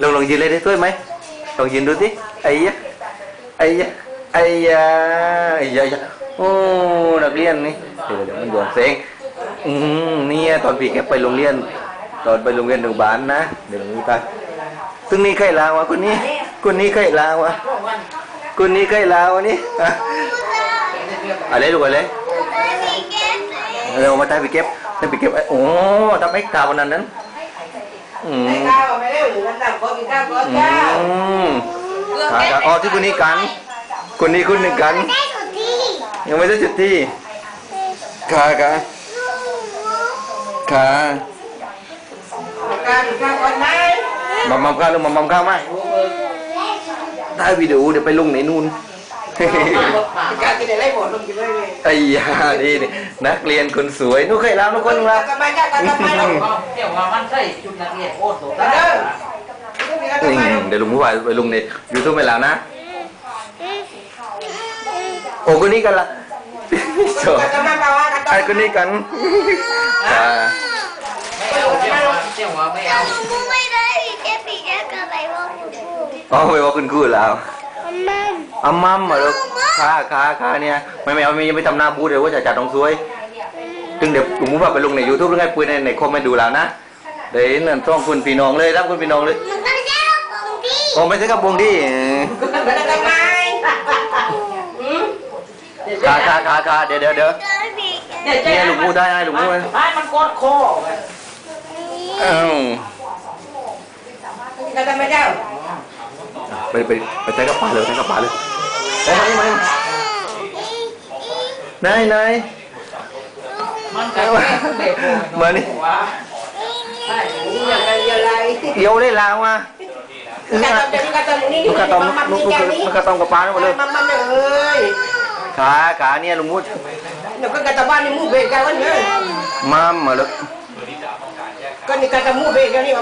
ลองลองยืนเลยได้ช่วยไหมลองยืนดูสิไอ้ยะไอ้ยะไอ้ยะไอ้ยะไอ้โอ้นักเรียนนี่เดี๋ยวเดี๋ยวมันโยนเสียงอืมเนี่ยตอนพี่แกไปโรงเรียน ตอนไปโรงเรียนหนึ่งบ้านนะเดี๋ยวนี้ไปซึ่งนี่ใครลาวะคนนี้คนนี้ใครลาวะคนนี้ใครลาวะนี่อะไรลูกอะไรเรามาตายไปเก็บตายไปเก็บโอ้ทำไอ้กาววันนั้นนั้ นอืมข้าวไม่ได้อยู่นั่นแต่ก็กินข้าวก็อืเจ้ามหากันอ๋อที่คนนี้กันคนนี้คนหนึ่งกันได้สุดที่ยังไม่ได้จุดที่ขาขาขาการข้าวก่อนไหมมัมมัมข้าวลูกมัมมัมข้าวไหมถ่ายวิดีโอเดี๋ยวไปลงในนู่น การกินอะไรหมดลงกินเลยเลยไอ้ยาดีนี่นักเรียนคนสวยนู้นเคยแล้วนู้นคนละทำไมจ้กันทำไมเราเดี๋ยวว่ามันใส่ชุดนักเรียนโคตรโตเด้อเดี๋ยวลุงผู้ว่าไปลุงในยูทูบไปแล้วนะโอ้คนนี้กันละจทำไอ้คนนี้กันอ่าไม่เอาเดี๋ยวว่าเดี๋ยวว่าไม่เอาหนูไม่ได้แก้ปีแก้กับไปว่าหนูอ๋อไม่ว่าคุณกูแล้วมัน อามัมเหรอค่าค่าค่าเนี่ยไม่ไม่เอาไม่ยังไม่ทำหน้าบูดเลยว่าจะจัดตรงสวยถึงเดี๋ยวลุงผู้ว่าไปลงในยูทูบแล้วไงปุ้ยในในคอมเมนต์ดูแล้วนะเดี๋ยวนั่นต้องคุณพี่น้องเลยรับคุณพี่น้องเลยมันก็แค่ตรงที่โอ้ไม่ใช่กับวงดีไม่ได้ทำไมค่าค่าค่าค่าเดี๋ยวเดี๋ยวเดี๋ยวเจอปีแก้เนี่ยลุงผู้ได้ให้ลุงผู้ให้ให้มันกดคอเอ้ากันทำไมเจ้า ไปไปไปใช้กับปลาเลยใช้กับปลาเลยไปไหนมาไหนไหนมันก็เด็กมานี่อย่างไรอย่างไรเดี๋ยวได้ลาวอะการทำจะมีการทำนี่ลูกกระต้อมมันลูกนี่ลูกอย่างนี้ลูกกระต้อมกับปลาหมดเลยมันมันเลยขาขาเนี่ยลุงมุดเดี๋ยวก็การทำบ้านนี่มูเบรกกันวันนี้มัมมาเลยก็นี่การทำมูเบรกกันนี่